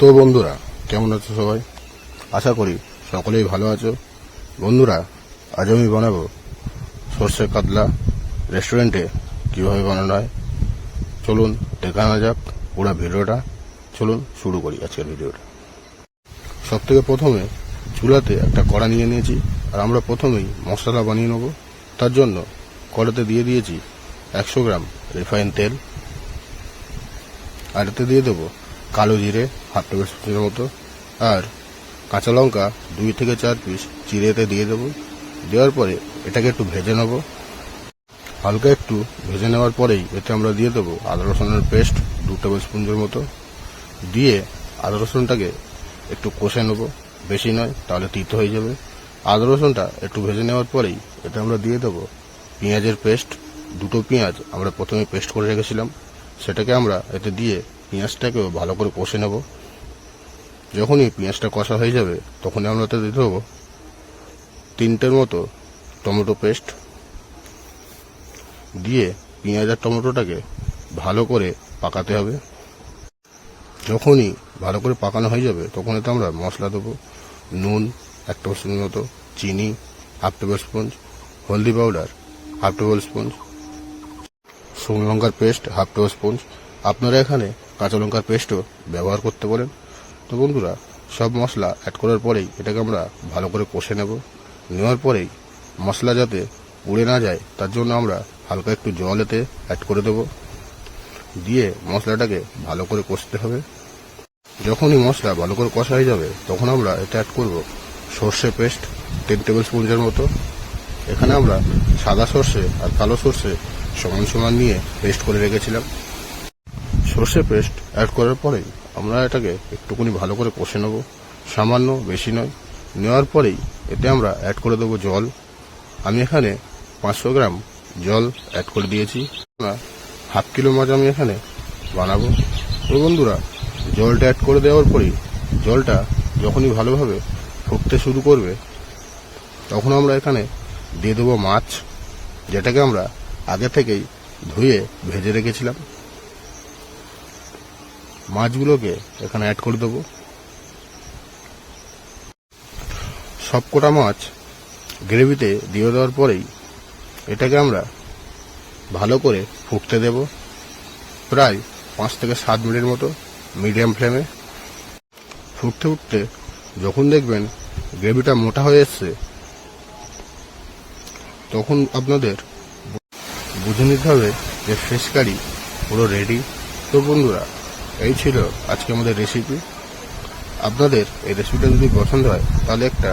তো বন্ধুরা, কেমন আছো সবাই? আশা করি সকলেই ভালো আছো। বন্ধুরা, আজ আমি বানাবো সর্ষে কাতলা রেস্টুরেন্টে কীভাবে বানানো হয়। চলুন দেখে আনা যাক পুরো ভিডিওটা। চলুন শুরু করি আজকের ভিডিওটা। সব থেকে প্রথমে চুলাতে একটা কড়া নিয়ে নিয়েছি, আর আমরা প্রথমেই মশলা বানিয়ে নেব। তার জন্য কড়াতে দিয়ে দিয়েছি একশো গ্রাম রিফাইন তেল। আর এতে দিয়ে দেবো কালো জিরে, হাফ টেবিল স্পুনের মতো। আর কাঁচা লঙ্কা দুই থেকে চার পিস চিড়েতে দিয়ে দেবো। দেওয়ার পরে এটাকে একটু ভেজে নেব। হালকা একটু ভেজে নেওয়ার পরেই এতে আমরা দিয়ে দেবো আদা রসুনের পেস্ট দু টেবিল স্পুনের মতো। দিয়ে আদা রসুনটাকে একটু কষে নেব। বেশি নয়, তাহলে তিতো হয়ে যাবে। আদা রসুনটা একটু ভেজে নেওয়ার পরেই এটা আমরা দিয়ে দেবো পেঁয়াজের পেস্ট। দুটো পেঁয়াজ আমরা প্রথমে পেস্ট করে রেখেছিলাম। সেটাকে আমরা এতে দিয়ে পেঁয়াজটাকেও ভালো করে কষে নেব। যখনই পেঁয়াজটা কষা হয়ে যাবে, তখনই আমরা এতে দিতে দেবো তিনটের মতো টমেটো পেস্ট। দিয়ে পেঁয়াজ আর টমেটোটাকে ভালো করে পাকাতে হবে। যখনই ভালো করে পাকানো হয়ে যাবে তখন এতে আমরা মশলা দেবো, নুন, এক টেবিল স্পুন মতো, চিনি, হাফ টেবিল স্পুন, হলদি পাউডার, হাফ টেবিল স্পুন, শুকনো লঙ্কার পেস্ট, হাফ টেবিল স্পুন। আপনারা এখানে কাঁচা লঙ্কার পেস্টও ব্যবহার করতে পারেন তো বন্ধুরা, সব মশলা অ্যাড করার পরেই এটাকে আমরা ভালো করে কষে নেব। নেওয়ার পরেই মশলা যাতে উড়ে না যায়, তার জন্য আমরা হালকা একটু জল এতে অ্যাড করে দেব। দিয়ে মশলাটাকে ভালো করে কষতে হবে। যখনই মশলা ভালো করে কষা হয়ে যাবে, তখন আমরা এতে অ্যাড করব সর্ষে পেস্ট তিন টেবিল স্পুনের মতো। এখানে আমরা সাদা সর্ষে আর কালো সর্ষে সমান সমান নিয়ে পেস্ট করে রেখেছিলাম। সর্ষে পেস্ট অ্যাড করার পরেই আমরা এটাকে একটুখানি ভালো করে কষে নেব। সামান্য, বেশি নয়। নেওয়ার পরেই এতে আমরা অ্যাড করে দেবো জল। আমি এখানে পাঁচশো গ্রাম জল অ্যাড করে দিয়েছি। হাফ কিলো মাছ আমি এখানে বানাবো। তো বন্ধুরা, জলটা অ্যাড করে দেওয়ার পরেই জলটা যখনই ভালোভাবে ফুটতে শুরু করবে, তখন আমরা এখানে দিয়ে দেবো মাছ, যেটাকে আমরা আগে থেকেই ধুয়ে ভেজে রেখেছিলাম। মাছগুলোকে এখানে অ্যাড করে দেবো। সবকটা মাছ গ্রেভিতে দিয়ে দেওয়ার পরেই এটাকে আমরা ভালো করে ফুটতে দেব প্রায় পাঁচ থেকে সাত মিনিট মতো মিডিয়াম ফ্লেমে। ফুটতে ফুটতে যখন দেখবেন গ্রেভিটা মোটা হয়ে এসছে, তখন আপনাদের বুঝে নিতে হবে যে ফিশ কারি পুরো রেডি তো বন্ধুরা এই ছিল আজকে আমাদের রেসিপি আপনাদের এই রেসিপিটা যদি পছন্দ হয় তাহলে একটা